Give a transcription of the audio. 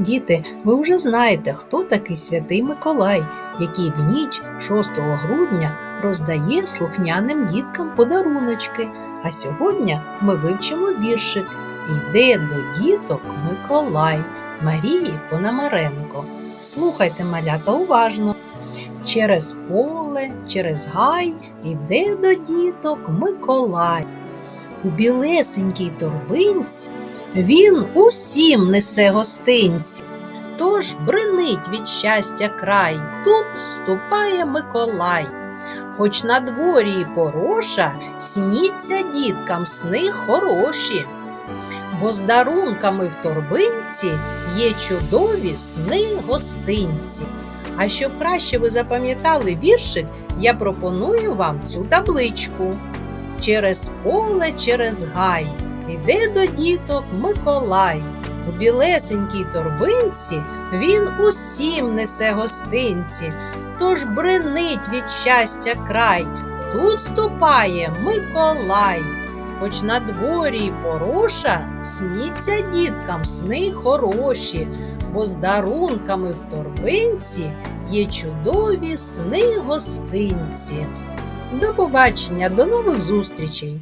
Діти, ви вже знаєте, хто такий святий Миколай, який в ніч 6 грудня роздає слухняним діткам подаруночки. А сьогодні ми вивчимо віршик Йде до діток Миколай Марії Пономаренко. Слухайте, малята, уважно. Через поле, через гай іде до діток Миколай. У білесенькій торбинці він усім несе гостинці. Тож бринить від щастя край, тут ступає Миколай. Хоч на дворі пороша, сніться діткам сни хороші. Бо з дарунками в торбинці є чудові сни гостинці. А щоб краще ви запам'ятали віршик, я пропоную вам цю табличку. Через поле, через гай іде до діток Миколай. У білесенькій торбинці він усім несе гостинці, тож бренить від щастя край, тут ступає Миколай. Хоч на дворі й пороша, сніться діткам сни хороші, бо з дарунками в торбинці є чудові сни гостинці. До побачення, до нових зустрічей!